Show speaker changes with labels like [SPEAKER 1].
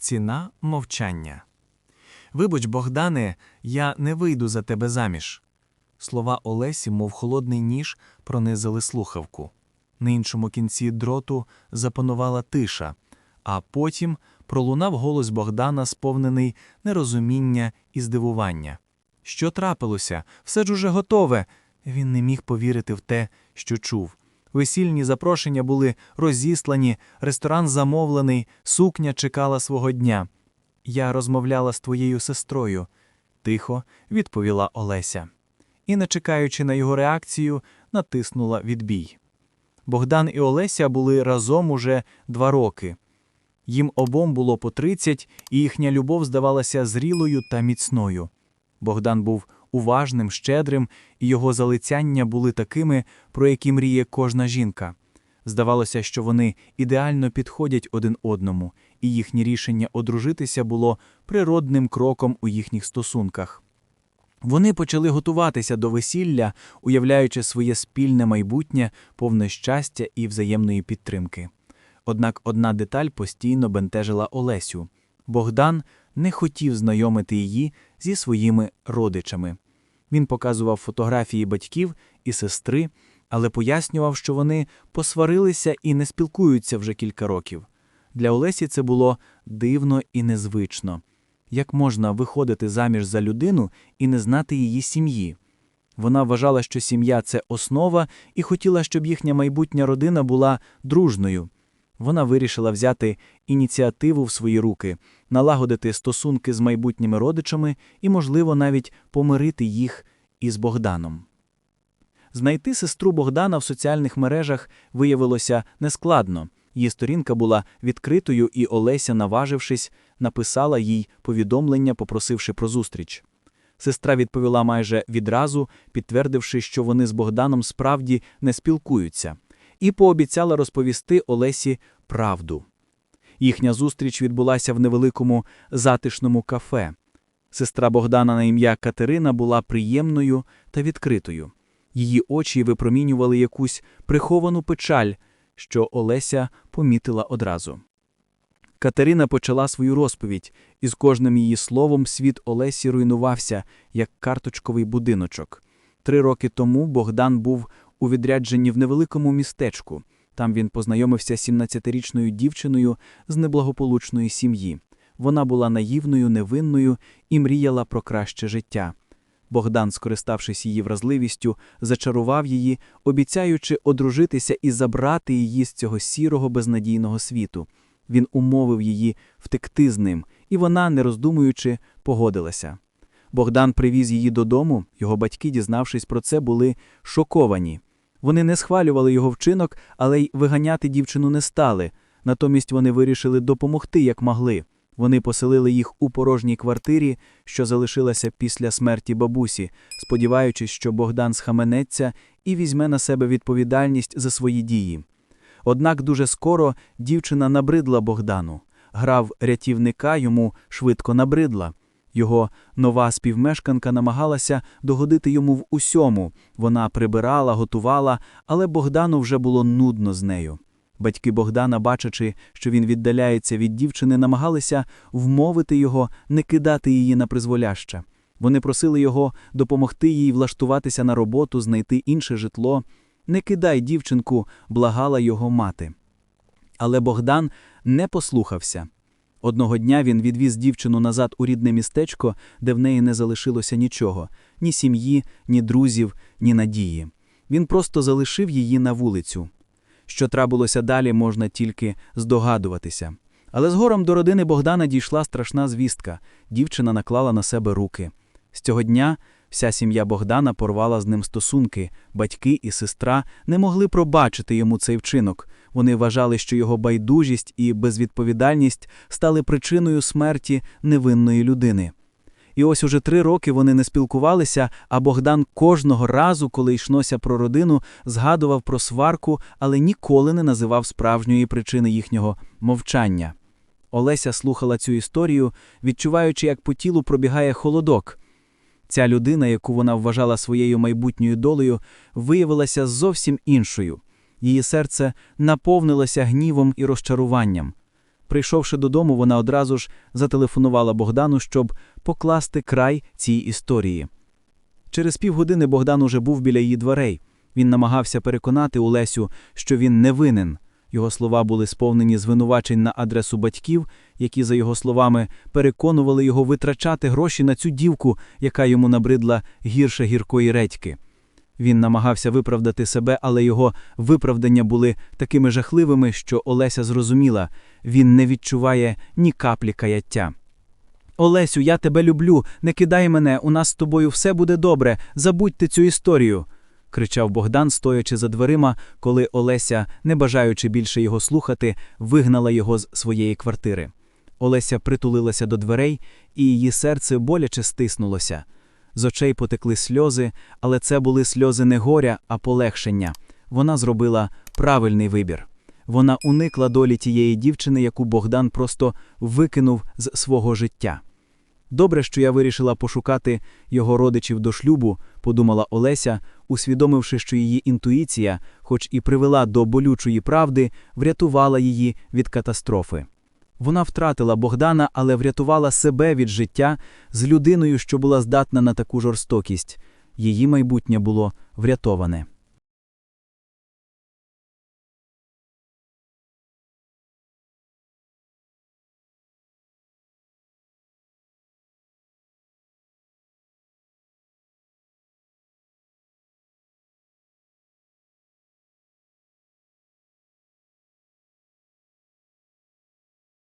[SPEAKER 1] Ціна мовчання. Вибач, Богдане, я не вийду за тебе заміж. Слова Олесі, мов холодний ніж, пронизали слухавку. На іншому кінці дроту запанувала тиша, а потім пролунав голос Богдана, сповнений нерозуміння і здивування. Що трапилося? Все ж уже готове. Він не міг повірити в те, що чув. Весільні запрошення були розіслані, ресторан замовлений, сукня чекала свого дня. Я розмовляла з твоєю сестрою, тихо відповіла Олеся. І, не чекаючи на його реакцію, натиснула відбій. Богдан і Олеся були разом уже два роки. Їм обом було по 30, і їхня любов здавалася зрілою та міцною. Богдан був уважним, щедрим, і його залицяння були такими, про які мріє кожна жінка. Здавалося, що вони ідеально підходять один одному, і їхнє рішення одружитися було природним кроком у їхніх стосунках. Вони почали готуватися до весілля, уявляючи своє спільне майбутнє, повне щастя і взаємної підтримки. Однак одна деталь постійно бентежила Олесю. Богдан не хотів знайомити її зі своїми родичами. Він показував фотографії батьків і сестри, але пояснював, що вони посварилися і не спілкуються вже кілька років. Для Олесі це було дивно і незвично. Як можна виходити заміж за людину і не знати її сім'ї? Вона вважала, що сім'я це основа, і хотіла, щоб їхня майбутня родина була дружною. Вона вирішила взяти ініціативу в свої руки, налагодити стосунки з майбутніми родичами і, можливо, навіть помирити їх із Богданом. Знайти сестру Богдана в соціальних мережах виявилося нескладно. Її сторінка була відкритою, і Олеся, наважившись, написала їй повідомлення, попросивши про зустріч. Сестра відповіла майже відразу, підтвердивши, що вони з Богданом справді не спілкуються, і пообіцяла розповісти Олесі правду. Їхня зустріч відбулася в невеликому затишному кафе. Сестра Богдана на ім'я Катерина була приємною та відкритою. Її очі випромінювали якусь приховану печаль, що Олеся помітила одразу. Катерина почала свою розповідь, і з кожним її словом світ Олесі руйнувався, як карточковий будиночок. Три роки тому Богдан був у відрядженні в невеликому містечку. Там він познайомився з 17-річною дівчиною з неблагополучної сім'ї. Вона була наївною, невинною і мріяла про краще життя. Богдан, скориставшись її вразливістю, зачарував її, обіцяючи одружитися і забрати її з цього сірого безнадійного світу. Він умовив її втекти з ним, і вона, не роздумуючи, погодилася. Богдан привіз її додому, його батьки, дізнавшись про це, були шоковані. Вони не схвалювали його вчинок, але й виганяти дівчину не стали. Натомість вони вирішили допомогти, як могли. Вони поселили їх у порожній квартирі, що залишилася після смерті бабусі, сподіваючись, що Богдан схаменеться і візьме на себе відповідальність за свої дії. Однак дуже скоро дівчина набридла Богдану. Грав рятівника йому швидко набридла. Його нова співмешканка намагалася догодити йому в усьому. Вона прибирала, готувала, але Богдану вже було нудно з нею. Батьки Богдана, бачачи, що він віддаляється від дівчини, намагалися вмовити його не кидати її на призволяще. Вони просили його допомогти їй влаштуватися на роботу, знайти інше житло. Не кидай дівчинку, благала його мати. Але Богдан не послухався. Одного дня він відвіз дівчину назад у рідне містечко, де в неї не залишилося нічого ні сім'ї, ні друзів, ні надії. Він просто залишив її на вулицю. Що трапилося далі, можна тільки здогадуватися. Але згором до родини Богдана дійшла страшна звістка дівчина наклала на себе руки. З цього дня вся сім'я Богдана порвала з ним стосунки, батьки і сестра не могли пробачити йому цей вчинок. Вони вважали, що його байдужість і безвідповідальність стали причиною смерті невинної людини. І ось уже три роки вони не спілкувалися, а Богдан кожного разу, коли йшлося про родину, згадував про сварку, але ніколи не називав справжньої причини їхнього мовчання. Олеся слухала цю історію, відчуваючи, як по тілу пробігає холодок. Ця людина, яку вона вважала своєю майбутньою долею, виявилася зовсім іншою. Її серце наповнилося гнівом і розчаруванням.
[SPEAKER 2] Прийшовши додому, вона одразу ж зателефонувала Богдану, щоб покласти край цій історії. Через півгодини Богдан уже був біля її дверей. Він намагався переконати Олесю, що він не винен. Його слова були сповнені звинувачень на адресу батьків, які, за його словами, переконували його витрачати гроші на цю дівку, яка йому набридла гірше гіркої редьки. Він намагався виправдати себе, але його виправдання були такими жахливими, що Олеся зрозуміла він не відчуває ні каплі каяття. Олесю, я тебе люблю, не кидай мене, у нас з тобою все буде добре, забудьте цю історію. кричав Богдан, стоячи за дверима, коли Олеся, не бажаючи більше його слухати, вигнала його з своєї квартири. Олеся притулилася до дверей, і її серце боляче стиснулося. З очей потекли сльози, але це були сльози не горя, а полегшення. Вона зробила правильний вибір. Вона уникла долі тієї дівчини, яку Богдан просто викинув з свого життя. Добре, що я вирішила пошукати його родичів до шлюбу, подумала Олеся, усвідомивши, що її інтуїція, хоч і привела до болючої правди, врятувала її від катастрофи. Вона втратила Богдана, але врятувала себе від життя з людиною, що була здатна на таку жорстокість. Її майбутнє було врятоване.